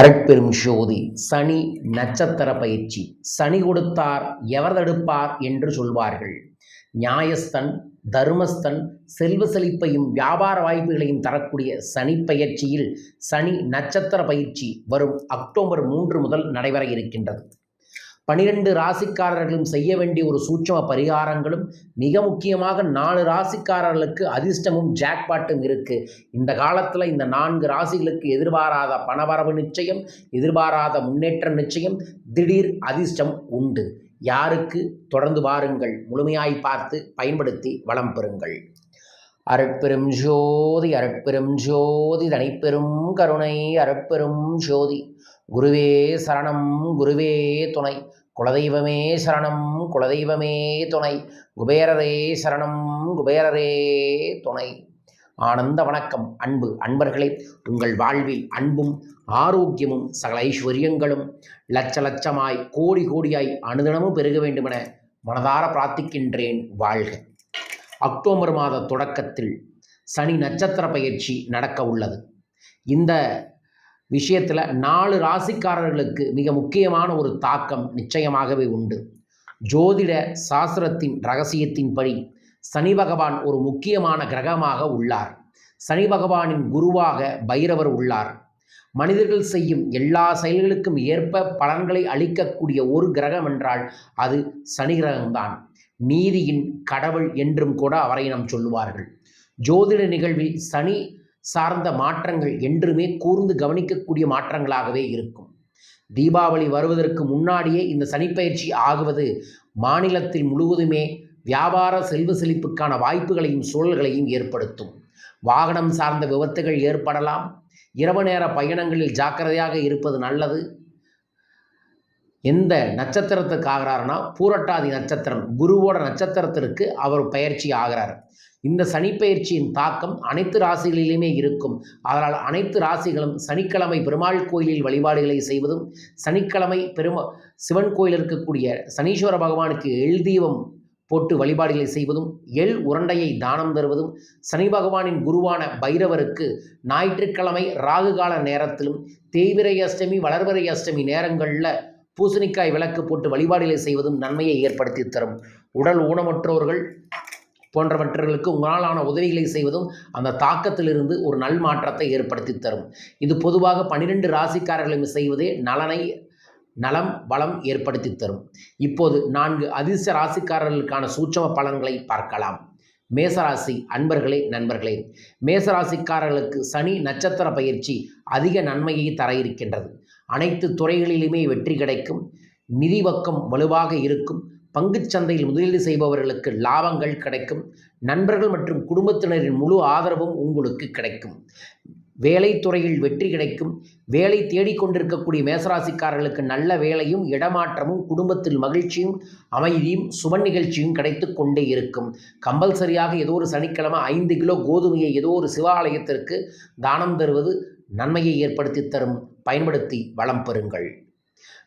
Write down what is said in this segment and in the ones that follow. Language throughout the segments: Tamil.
அரட்பெரும் ஜோதி சனி நட்சத்திர பயிற்சி. சனி கொடுத்தார் எவர் தடுப்பார் என்று சொல்வார்கள். நியாயஸ்தன் தர்மஸ்தன் செல்வ செழிப்பையும் வியாபார வாய்ப்புகளையும் தரக்கூடிய சனி பயிற்சியில் சனி நட்சத்திர பயிற்சி வரும் அக்டோபர் மூன்று முதல் நடைபெற இருக்கின்றது. பனிரெண்டு ராசிக்காரர்களும் செய்ய வேண்டிய ஒரு சூட்சம பரிகாரங்களும் மிக முக்கியமாக நாலு ராசிக்காரர்களுக்கு அதிர்ஷ்டமும் ஜாக்பாட்டும் இருக்கு. இந்த காலத்தில் இந்த நான்கு ராசிகளுக்கு எதிர்பாராத பணவரவு நிச்சயம் எதிர்பாராத முன்னேற்றம் நிச்சயம் திடீர் அதிர்ஷ்டம் உண்டு. யாருக்கு? தொடர்ந்து வாருங்கள். முழுமையாய் பார்த்து பயன்படுத்தி வளம் பெறுங்கள். அருட்பெரும் ஜோதி அருட்பெரும் ஜோதி தனிப்பெரும் கருணை அருட்பெரும் ஜோதி. குருவே சரணம் குருவே துணை. குலதெய்வமே சரணம் குலதெய்வமே துணை. குபேரரே சரணம் குபேரரே துணை. ஆனந்த வணக்கம் அன்பு அன்பர்களே. உங்கள் வாழ்வில் அன்பும் ஆரோக்கியமும் சகல ஐஸ்வர்யங்களும் லட்ச லட்சமாய் கோடி கோடியாய் அனுதினமும் பெருக வேண்டுமென மனதார பிரார்த்திக்கின்றேன். வாழ்க. அக்டோபர் மாத தொடக்கத்தில் சனி நட்சத்திர பயிற்சி நடக்க உள்ளது இந்த விஷயத்தில் நாலு ராசிக்காரர்களுக்கு மிக முக்கியமான ஒரு தாக்கம் நிச்சயமாகவே உண்டு. ஜோதிட சாஸ்திரத்தின் ரகசியத்தின்படி சனி பகவான் ஒரு முக்கியமான கிரகமாக உள்ளார். சனி பகவானின் குருவாக பைரவர் உள்ளார். மனிதர்கள் செய்யும் எல்லா செயல்களுக்கும் ஏற்ப பலன்களை அளிக்கக்கூடிய ஒரு கிரகம் என்றால் அது சனி கிரகம்தான். நீதியின் கடவுள் என்றும் கூட அவரை நாம் சொல்லுவார்கள். ஜோதிட நிகழ்வில் சனி சார்ந்த மாற்றங்கள் என்றுமே கூர்ந்து கவனிக்கக்கூடிய மாற்றங்களாகவே இருக்கும். தீபாவளி வருவதற்கு முன்னாடியே இந்த சனிப்பயிற்சி ஆகுவது மாநிலத்தில் முழுவதுமே வியாபார செல்வ செழிப்புக்கான வாய்ப்புகளையும் சூழல்களையும் ஏற்படுத்தும். வாகனம் சார்ந்த விபத்துகள் ஏற்படலாம். இரவு நேர பயணங்களில் ஜாக்கிரதையாக இருப்பது நல்லது. எந்த நட்சத்திரத்துக்கு ஆகிறாருன்னா பூரட்டாதி நட்சத்திரம் குருவோட நட்சத்திரத்திற்கு அவர் பயிற்சி ஆகிறார். இந்த சனிப்பெயர்ச்சியின் தாக்கம் அனைத்து ராசிகளிலுமே இருக்கும். அதனால் அனைத்து ராசிகளும் சனிக்கிழமை பெருமாள் கோயிலில் வழிபாடுகளை செய்வதும் சனிக்கிழமை பெருமா சிவன் கோயில் இருக்கக்கூடிய சனீஸ்வர பகவானுக்கு எள் தீபம் போட்டு வழிபாடுகளை செய்வதும் எள் உருண்டையை தானம் தருவதும் சனி பகவானின் குருவான பைரவருக்கு ஞாயிற்றுக்கிழமை ராகு கால நேரத்திலும் தேய்விரை அஷ்டமி வளர்வரை அஷ்டமி நேரங்களில் பூசணிக்காய் விளக்கு போட்டு வழிபாடுகளை செய்வதும் நன்மையை ஏற்படுத்தி தரும். உடல் ஊனமற்றோர்கள் போன்றவற்றர்களுக்கு உங்களாலான உதவிகளை செய்வதும் அந்த தாக்கத்திலிருந்து ஒரு நல் மாற்றத்தை ஏற்படுத்தி தரும். இது பொதுவாக பன்னிரெண்டு ராசிக்காரர்களும் செய்வதே நலனை நலம் வளம் ஏற்படுத்தி தரும். இப்போது நான்கு அதிர்ஷ்ட ராசிக்காரர்களுக்கான சூட்சம பலன்களை பார்க்கலாம். மேசராசி அன்பர்களே நண்பர்களே மேசராசிக்காரர்களுக்கு சனி நட்சத்திர பயிற்சி அதிக நன்மையை தர இருக்கின்றது அனைத்து துறைகளிலுமே வெற்றி கிடைக்கும். நிதி பக்கம் வலுவாக இருக்கும். பங்குச்சந்தையில் முதலீடு செய்பவர்களுக்கு லாபங்கள் கிடைக்கும். நண்பர்கள் மற்றும் குடும்பத்தினரின் முழு ஆதரவும் உங்களுக்கு கிடைக்கும். வேலைத்துறையில் வெற்றி கிடைக்கும். வேலை தேடிக்கொண்டிருக்கக்கூடிய மேசராசிக்காரர்களுக்கு நல்ல வேலையும் இடமாற்றமும் குடும்பத்தில் மகிழ்ச்சியும் அமைதியும் சுப நிகழ்ச்சியும் கிடைத்து கொண்டே இருக்கும். கம்பல்சரியாக ஏதோ ஒரு சனிக்கிழமை ஐந்து கிலோ கோதுமையை ஏதோ ஒரு சிவாலயத்திற்கு தானம் தருவது நன்மையை ஏற்படுத்தி தரும். பயன்படுத்தி வளம் பெறுங்கள்.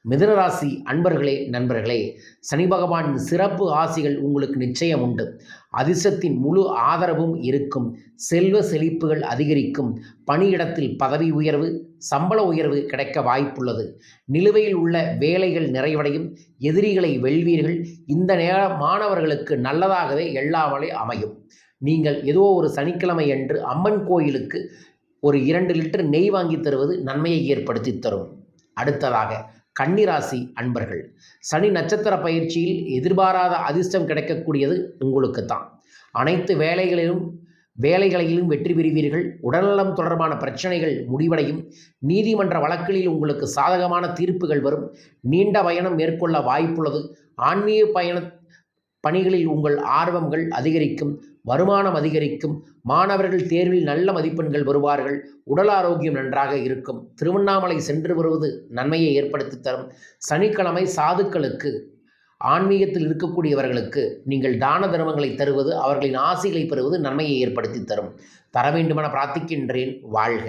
மிதுனராசி அன்பர்களே நண்பர்களே சனி பகவானின் சிறப்பு ஆசிகள் உங்களுக்கு நிச்சயம் உண்டு. அதிர்ஷ்டத்தின் முழு ஆதரவும் இருக்கும். செல்வ செழிப்புகள் அதிகரிக்கும். பணியிடத்தில் பதவி உயர்வு சம்பள உயர்வு கிடைக்க வாய்ப்புள்ளது. நிலுவையில் உள்ள வேலைகள் நிறைவடையும். எதிரிகளை வெல்வீர்கள். இந்த நேர மாணவர்களுக்கு நல்லதாகவே எல்லாமலே அமையும். நீங்கள் ஏதோ ஒரு சனிக்கிழமை அன்று அம்மன் கோயிலுக்கு ஒரு இரண்டு லிட்டர் நெய் வாங்கி தருவது நன்மையை ஏற்படுத்தி தரும். அடுத்ததாக கன்னிராசி அன்பர்கள் சனி நட்சத்திர பயிற்சியில் எதிர்பாராத அதிர்ஷ்டம் கிடைக்கக்கூடியது உங்களுக்கு தான் அனைத்து வேலைகளிலும் வேலைகளிலும் வெற்றி பெறுவீர்கள். உடல்நலம் தொடர்பான பிரச்சனைகள் முடிவடையும். நீதிமன்ற வழக்குகளில் உங்களுக்கு சாதகமான தீர்ப்புகள் வரும். நீண்ட பயணம் மேற்கொள்ள வாய்ப்புள்ளது. ஆன்மீக பயண பணிகளில் உங்கள் ஆர்வங்கள் அதிகரிக்கும் வருமானம் அதிகரிக்கும் மாணவர்கள் தேர்வில் நல்ல மதிப்பெண்கள் வருவார்கள் உடல் ஆரோக்கியம் நன்றாக இருக்கும். திருவண்ணாமலை சென்று வருவது நன்மையை ஏற்படுத்தி தரும். சனிக்கிழமை சாதுக்களுக்கு ஆன்மீகத்தில் இருக்கக்கூடியவர்களுக்கு நீங்கள் தான தர்மங்களை தருவது அவர்களின் ஆசைகளை பெறுவது நன்மையை ஏற்படுத்தி தரும். தர வேண்டுமென பிரார்த்திக்கின்றேன். வாழ்க.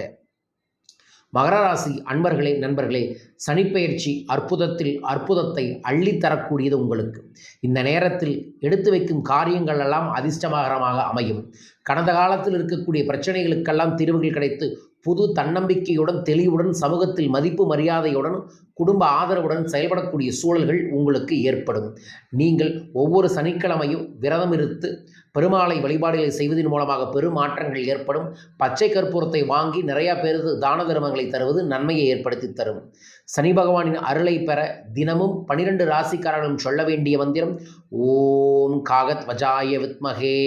மகர ராசி அன்பர்களே நண்பர்களே சனிப்பெயர்ச்சி அற்புதத்தில் அற்புதத்தை அள்ளித்தரக்கூடியது உங்களுக்கு. இந்த நேரத்தில் எடுத்து வைக்கும் காரியங்கள் எல்லாம் அதிர்ஷ்டமாகரமாக அமையும். கடந்த காலத்தில் இருக்கக்கூடிய பிரச்சனைகளுக்கெல்லாம் தீர்வுகள் கிடைத்து புது தன்னம்பிக்கையுடன் தெளிவுடன் சமூகத்தில் மதிப்பு மரியாதையுடன் குடும்ப ஆதரவுடன் செயல்படக்கூடிய சூழல்கள் உங்களுக்கு ஏற்படும். நீங்கள் ஒவ்வொரு சனிக்கிழமையும் விரதம் இருத்து பெருமாளை வழிபாடுகளை செய்வதன் மூலமாக பெரும் மாற்றங்கள் ஏற்படும். பச்சை கற்பூரத்தை வாங்கி நிறையா பேருக்கு தான தர்மங்களை தருவது நன்மையை ஏற்படுத்தி தரும். சனி பகவானின் அருளை பெற தினமும் பனிரெண்டு ராசிக்காரர்களும் சொல்ல வேண்டிய மந்திரம் ஓம் காகத் வஜாய வித்மகே.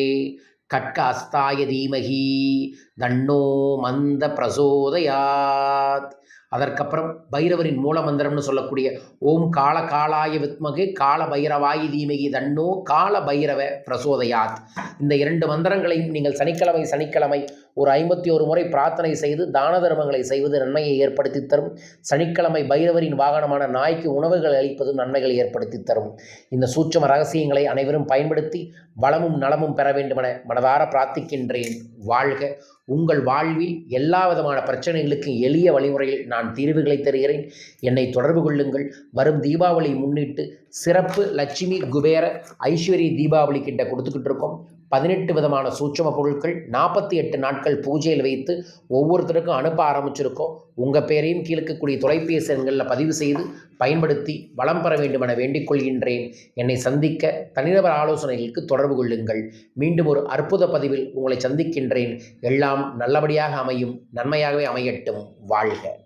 கட்காஸ்தாய தீமகி. தன்னோ மந்த பிரசோதயாத். அதற்கப்புறம் பைரவரின் மூல மந்திரம்னு சொல்லக்கூடிய ஓம் கால காலாய வித்மகு கால பைரவாயி தீமகி தன்னோ கால பைரவ பிரசோதயாத். இந்த இரண்டு மந்திரங்களையும் நீங்கள் சனிக்கிழமை சனிக்கிழமை ஒரு ஐம்பத்தி ஒரு முறை பிரார்த்தனை செய்து தான தர்மங்களை செய்வது நன்மையை ஏற்படுத்தி தரும். சனிக்கிழமை பைரவரின் வாகனமான நாய்க்கு உணவுகள் அளிப்பதும் நன்மைகளை ஏற்படுத்தி தரும். இந்த சூட்சம ரகசியங்களை அனைவரும் பயன்படுத்தி வளமும் நலமும் பெற வேண்டுமென மனதார பிரார்த்திக்கின்றேன். வாழ்க. உங்கள் வாழ்வில் எல்லா விதமான பிரச்சனைகளுக்கும் எளிய வழிமுறையில் நான் தீர்வுகளை தருகிறேன். என்னை தொடர்பு கொள்ளுங்கள். வரும் தீபாவளி முன்னிட்டு சிறப்பு லட்சுமி குபேர ஐஸ்வரி தீபாவளி கிட்ட கொடுத்துக்கிட்டு இருக்கோம். பதினெட்டு விதமான சூட்சம பொருட்கள் நாற்பத்தி எட்டு நாட்கள் பூஜையில் வைத்து ஒவ்வொருத்தருக்கும் அனுப்ப ஆரம்பிச்சிருக்கோம். உங்கள் பேரையும் கீழ்க்கக்கூடிய தொலைபேசி எண்களில் பதிவு செய்து பயன்படுத்தி வளம் பெற வேண்டும் என வேண்டிக் கொள்கின்றேன். என்னை சந்திக்க தனிநபர் ஆலோசனைகளுக்கு தொடர்பு கொள்ளுங்கள். மீண்டும் ஒரு அற்புத பதிவில் உங்களை சந்திக்கின்றேன். எல்லாம் நல்லபடியாக அமையும் நன்மையாகவே அமையட்டும். வாழ்க.